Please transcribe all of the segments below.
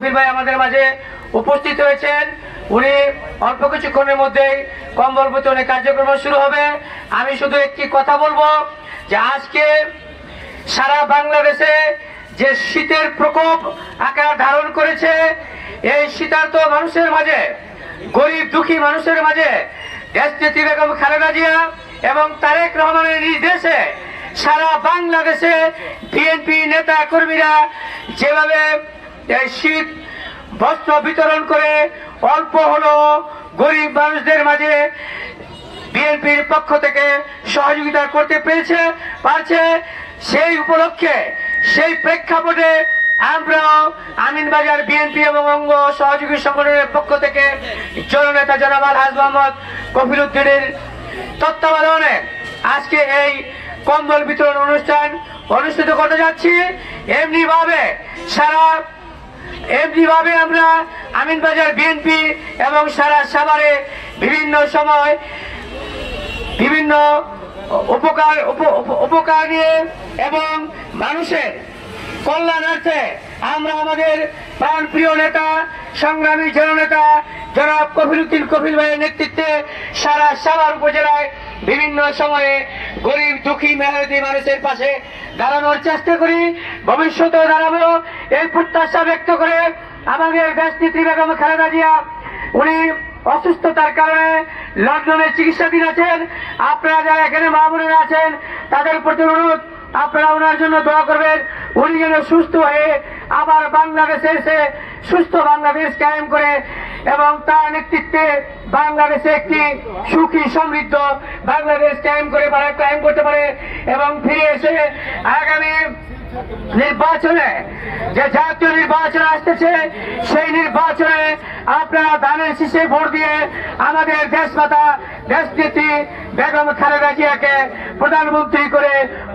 ভাই আমাদের মাঝে উপস্থিত হয়েছেন। উনি অল্প কিছুক্ষণের মধ্যেই কম্বল বিতরণের কার্যক্রম শুরু হবে। আমি শুধু একটি কথা বলব যে আজকে সারা বাংলাদেশে যে শীতের প্রকোপ আকার ধারণ করেছে, এই শীতার্ত মানুষের মাঝে, গরিব দুঃখী মানুষের মাঝে দেশনেত্রী বেগম খালেদা জিয়া এবং তারেক রহমানের নির্দেশে সারা বাংলাদেশে বিএনপি নেতা কর্মীরা যেভাবে এই শীত বস্ত্র বিতরণ করে অল্প হলো গরিব মানুষদের মাঝে বিএনপির পক্ষ থেকে সহযোগিতা করতে পেরেছে, পারছে। সেই উপলক্ষে, সেই প্রেক্ষাপটে আমরা আমিনবাজার বিএনপি এবং অঙ্গ সহযোগী সংগঠনের পক্ষ থেকে জননেতা জনাব আলহাজ মোহাম্মদ কফিল উদ্দিনের তত্ত্বাবধানে আজকে এই কম্বল বিতরণ অনুষ্ঠান অনুষ্ঠিত করতে যাচ্ছি। এমনি ভাবে সারা এমনি ভাবে আমরা আমিনবাজার বিএনপি এবং সারা সাভারে বিভিন্ন সময় বিভিন্ন উপকার, উপ- উপ- উপকার নিয়ে এবং মানুষের কল্যাণার্থে আমরা আমাদের প্রাণ প্রিয় নেতা, সংগ্রামী জননেতা জনাব কফিলুদ্দিন কফিল ভাইয়ের নেতৃত্বে সারা সাভার উপজেলায় বিভিন্ন সময়ে গরিব, দুঃখী মেহনতি মানুষের পাশে দাঁড়ানোর চেষ্টা করি। ভবিষ্যতেও দাঁড়াবো। এই প্রত্যাশা ব্যক্ত করে আমাদের দেশনেত্রী বেগম খালেদা জিয়া, উনি অসুস্থতার কারণে লন্ডনে চিকিৎসাধীন আছেন। আপনারা যারা এখানে মা আছেন, তাদের প্রতি অনুরোধ, আপনারা ওনার জন্য দোয়া করবেন। উনি যেন সুস্থ হয়ে আবার বাংলাদেশে এসে সুস্থ বাংলাদেশ কায়েম করে এবং তার নেতৃত্বে বাংলাদেশে একটি সুখী, সমৃদ্ধ বাংলাদেশ কায়েম করে পারে, কায়েম করতে পারে এবং ফিরে এসে আগামী নির্বাচনে যে জাতীয় নির্বাচন আসতেছে, সেই নির্বাচনে আপনারা ধানের শীষে ভোট দিয়ে আমাদের দেশমাতা দেশনীতি বেগম খালেদা জিয়াকে প্রধানমন্ত্রী করে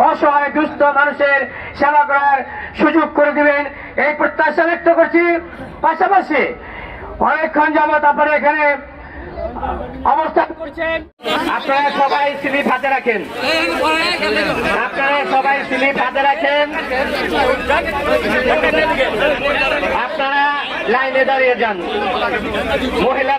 অসহায়, দুস্থ মানুষের সেবা করার সুযোগ করে দিবেন। এই প্রত্যাশা ব্যক্ত করছি। পাশাপাশি অনেকক্ষণ যাব তারপরে এখানে অবস্থান করছেন। আপনারা সবাই স্লিপ হাতে রাখেন। আপনারা সবাই স্লিপ হাতে রাখেন। আপনারা লাইনে দাঁড়িয়ে যান। মহিলা